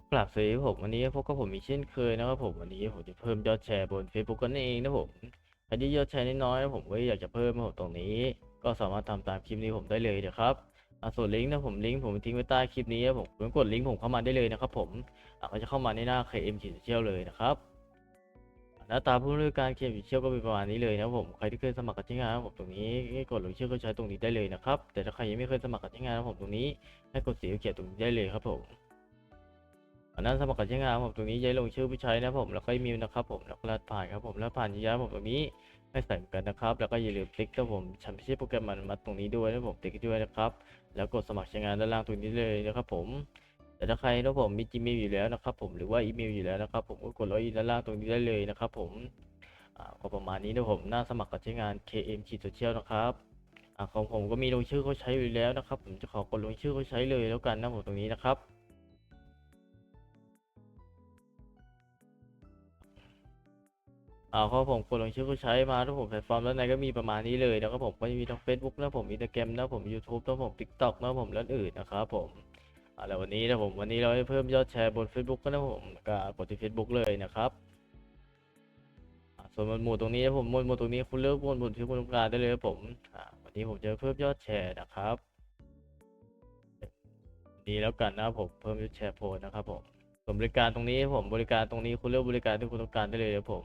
ก็กลับสวัสดีผมวันนี้พบกับผมอีกเช่นเคยนะครับผมวันนี้ผมจะเพิ่มยอดแชร์บน Facebook กันเองนะผมใครที่ยอดแชร์น้อยๆนะผมก็อยากจะเพิ่มนะผมตรงนี้ ก็สามารถทำตามคลิปนี้ผมได้เลยนะครับอะส่วนลิงก์นะผมลิงก์ผมทิ้งไว้ใต้คลิปนี้นะผมกดลิงก์ผมเข้ามาได้เลยนะครับผมอะก็จะเข้ามาในหน้า KM ขีดเชี่ยวเลยนะครับหน้าตาผู้บริการ KM ขีเชี่ยวก็เป็นประมาณนี้เลยนะผมใครที่เคยสมัครกับที่งานนะผมตรงนี้กดลงเชื่อก็ใช้ตรงนี้ได้เลยนะครับแต่ถ้าใครยังไม่เคยสมัครกับที่งานนะผมตรงนี้ให้กดสีเขียวตรงนี้ได้เลยครับผม นั้นสมัครกับใช้งานผมตรงนี้ย้ายลงชื่อผู้ใช้นะผมแล้วก็อีเมลนะครับผมแล้วก็รหัสผ่านครับผมแล้วผ่านยืนยันผมตรงนี้ให้ใส่เหมือนกันนะครับ แล้วก็อย่าลืมติ๊กตัวผมฉันไม่ใช่โปรแกรมมันมาตรงนี้ด้วยนะผมติ๊กด้วยนะครับแล้วกดสมัครใช้งานด้านล่างตรงนี้เลยนะครับผมแต่ถ้าใครนะผมมี Gmail อยู่แล้วนะครับผมหรือว่าอีเมลอยู่แล้วนะครับผมก็กดลอกอินด้านล่างตรงนี้ได้เลยนะครับผมก็ประมาณนี้นะผมหน้าสมัครกับใช้งาน KM ขีดโซเชียลนะครับอของผมก็มีลงชื่อเขาใช้อยู่แล้วนะครับ ผมจะขอกดลงชื่อเขาใช้เลยแล้วกันนะผมตรงนี้นะครับ อ่าเพราะผมกดลงชื่อผู้ใช้มาถ้าผมแพลตฟอร์มแล้วในก็มีประมาณนี้เลยแล้วก็ผมก็มีทั้ง Facebook นะผมอินสตาแกรมนะผม YouTube นะผม TikTok นะผมและอื่นนะครับผมอ่าแล้ววันนี้นะผมวันนี้เราให้เพิ่มยอดแชร์บน Facebook ก็นะผมก็กดที่ Facebook เลยนะครับอ่าส่วนหมวดหมู่ตรงนี้นะผมหมวดหมู่ตรงนี้คุณเลือกหมวดหมู่ที่คุณต้องการได้เลยครับผมอ่าวันนี้ผมจะเพิ่มยอดแชร์นะครับนี่แล้วกันนะครับผมเพิ่มยอดแชร์โพสนะครับผมส่วนบริการตรงนี้ผมบริการตรงนี้คุณเลือกบริการที่คุณต้องการได้เลยครับผม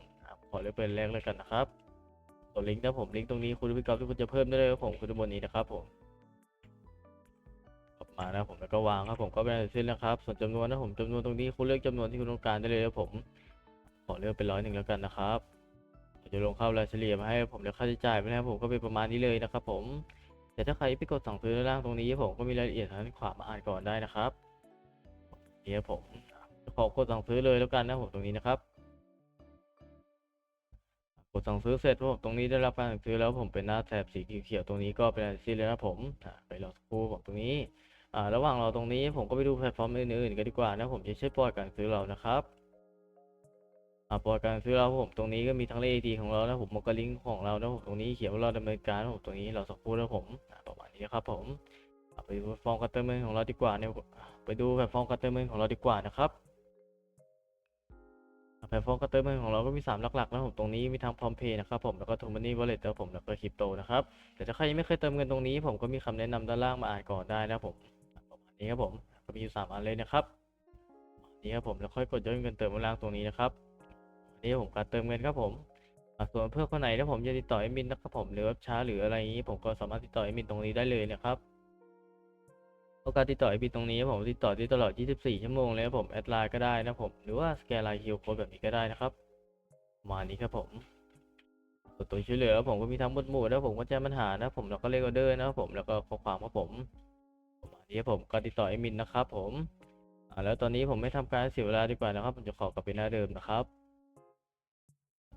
อเลือกเป็นแรกเลยกันนะครับส่วนลิงก์นะผมลิงก์ตรงนี้คุณพี่กอล์ฟที่คุณจะเพิ่มได้เลยครับผมคือด้านบนนี้นะครับผมออกมานะผมแล้วก็วางครับผมก็เป็นเสร็จแล้วครับส่วนจำนวนนะผมจำนวนตรงนี้คุณเลือกจำนวนที่คุณต้องการได้เลยครับผม ขอเลือกเป็นร้อยหนึ่งแล้วกันนะครับจะลงเข้ารายเฉลี่ยมาให้ผมแล้วค่าใช้จ่ายไปนะครับผมก็เป็นประมาณนี้เลยนะครับผมแต่ถ้าใครไปกดสั่งซื้อด้านล่างตรงนี้ผมก็มีรายละเอียดทางด้านขวามาอ่านก่อนได้นะครับนี่ครับผมขอกดสั่งซื้อเลยแล้วกันนะผมตรงนี้นะครับ ดสั่งซื้อเสร็จผมตรงนี้ได้รับการสั่งซื้อแล้วผมเป็นหน้าแถบสีเขียวๆตรงนี้ก็เป็นอันสิ้นเลยนะผมไปรอสักครู่ผมตรงนี้ระหว่างเราตรงนี้ผมก็ไปดูแพลตฟอร์มอื่นๆกันดีกว่านะผมจะใช้ปล่อยการซื้อเรานะครับปล่อยการซื้อเราผมตรงนี้ก็มีทั้งเลขทีของเรานะผมมกลิงก์ของเรานะผมตรงนี้เขียนว่าเราดำเนินการผมตรงนี้เราสักครู่นะผมประมาณนี้นะครับผมไปดูแพลตฟอร์มการเติมเงินของเราดีกว่าเนี่ยไปดูแพลตฟอร์มการเติมเงินของเราดีกว่านะครับ แพลตฟอร์มการเติมเงินของเราก็มี 3 หลักๆนะผมตรงนี้มีทั้งพร้อมเพย์นะครับผมแล้วก็ทูมันนี่วอลเล็ตแล้วผมแล้วก็คริปโตนะครับแต่ถ้าใครยังไม่เคยเติมเงินตรงนี้ ผมก็มีคำแนะนำด้านล่างมาอ่านก่อนได้นะผมประมาณนี้ครับผมก็มีอยู่3อันเลยนะครับนี่ครับผมแล้วค่อยกดยอดเงินเติมด้านล่างตรงนี้นะครับนนี้ผมการเติมเงินครับผมส่วนเพื่อนคนไหนถ้าผมจะติดต่อแอมินนะครับผมหรือว่าช้าหรืออะไรอย่างนี้ผมก็สามารถติดต่อแอมินตรงนี้ได้เลยนะครับ โอกาสติดต่อไอพีตรงนี้ผมติดต่อได้ตลอด 24 ชั่วโมงเลยผมแอดไลน์ก็ได้นะผมหรือว่าสแกนไลน์คิวโค้ดแบบนี้ก็ได้นะครับมานี้ครับผมส่วนตัวช่วยเหลือผมก็มีทั้งหมดหมู่แล้วผมก็แจ้งปัญหานะผมแล้วก็เลขออเดอร์นะผมแล้วก็ข้อความครับผมประมาณนี้ครับผมก็ติดต่อไอมินนะครับผมอ่าแล้วตอนนี้ผมไม่ทำการเสียเวลาดีกว่านะครับ ผมจะขอกลับไปหน้าเดิมนะครับ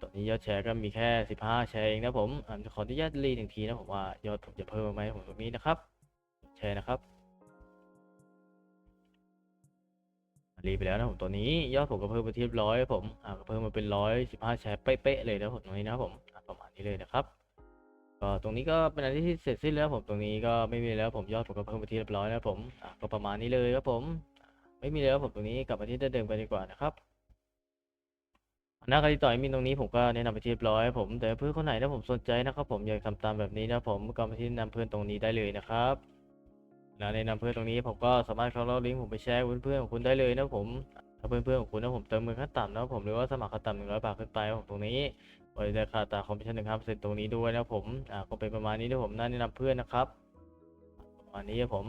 ตอนนี้ยอดแชร์ก็มีแค่ 15 แชร์เองนะผมอ่าจะขออนุญาตรีหนึ่งทีนะผมว่ายอดผมจะเพิ่มไหมผมตรงนี้นะครับ แชร์นะครับ รีไปแล้วนะผมตัวนี้ยอดผมก็เพิ่มมาที่ร้อยผมอ่าก็เพิ่มมาเป็นร้อยสิบห้าแชร์เป๊ะๆเลยนะผมตรงนี้นะผมประมาณนี้เลยนะครับก็ตรงนี้ก็เป็นอันที่เสร็จสิ้นแล้วผมตรงนี้ก็ไม่มีแล้วผมยอดผมก็เพิ่มมาที่เรียบร้อยแล้วผมอ่าก็ประมาณนี้เลยครับผม ไม่มีแล้วผมตรงนี้กลับมาที่เดิมกันดีกว่านะครับหน้าการติดต่อแอดมินตรงนี้ผมก็แนะนำไปที่เรียบร้อยผมแต่เพื่อนคนไหนถ้าผมสนใจนะครับ ผมอยากทำตามแบบนี้นะผมก็มาที่แนนำเพื่อนตรงนี้ได้เลยนะครับ แล้วแนะนำเพื่อนตรงนี้ผมก็สามารถเข้าลิงก์ผมไปแชร์เพื่อนๆของคุณได้เลยนะผมถ้าเพื่อนๆของคุณนะผมเติมเงินขั้นต่ำนะผมหรือว่าสมัครขั้นต่ำหนึ่งร้อยบาทขึ้นไปผมตรงนี้บริจาคาตาคอมมิชชั่นหนึ่งครับเสร็จตรงนี้ด้วยนะผมอ่าก็เป็นประมาณนี้นะผมน่าแนะนำเพื่อนนะครับประมาณนี้ผม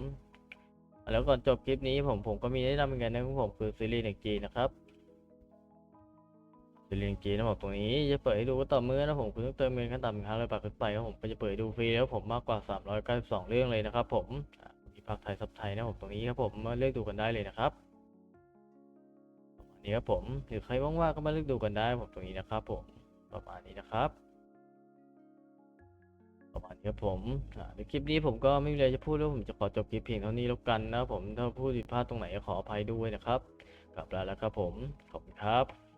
แล้วก่อนจบคลิปนี้ผมผมก็มีแนะนำเหมือนกันนะผมคือซีรีส์หนึ่งจีนะครับซีรีส์หนึ่งจีนะผมตรงนี้จะเปิดให้ดูว่าต่อเมื่อนะผมคุณต้องเติมเงินขั้นต่ำหนึ่งร้อยบาทขึ้นไปครับผมจะเปิดดูฟรีแล้วผมมากกว่าสามร้อยเรื่องเลยนะครับผม ภาคไทยซับไทยนะผมตรงนี้ครับผมมาเลือกดูกันได้เลยนะครับประมาณนี้ครับผมหรือใครว่างๆก็มาเลือกดูกันได้ผมตรงนี้นะครับ ผมประมาณนี้นะครับประมาณนี้ครับผมในคลิปนี้ผมก็ไม่มีอะไรจะพูดแล้วผมจะขอจบคลิปเพียงเท่านี้แล้วกันนะผมถ้าพูดผิดพลาดตรงไหนก็ขออภัยด้วยนะครับกลับล้วแล้วครับผมขอบคุณครับ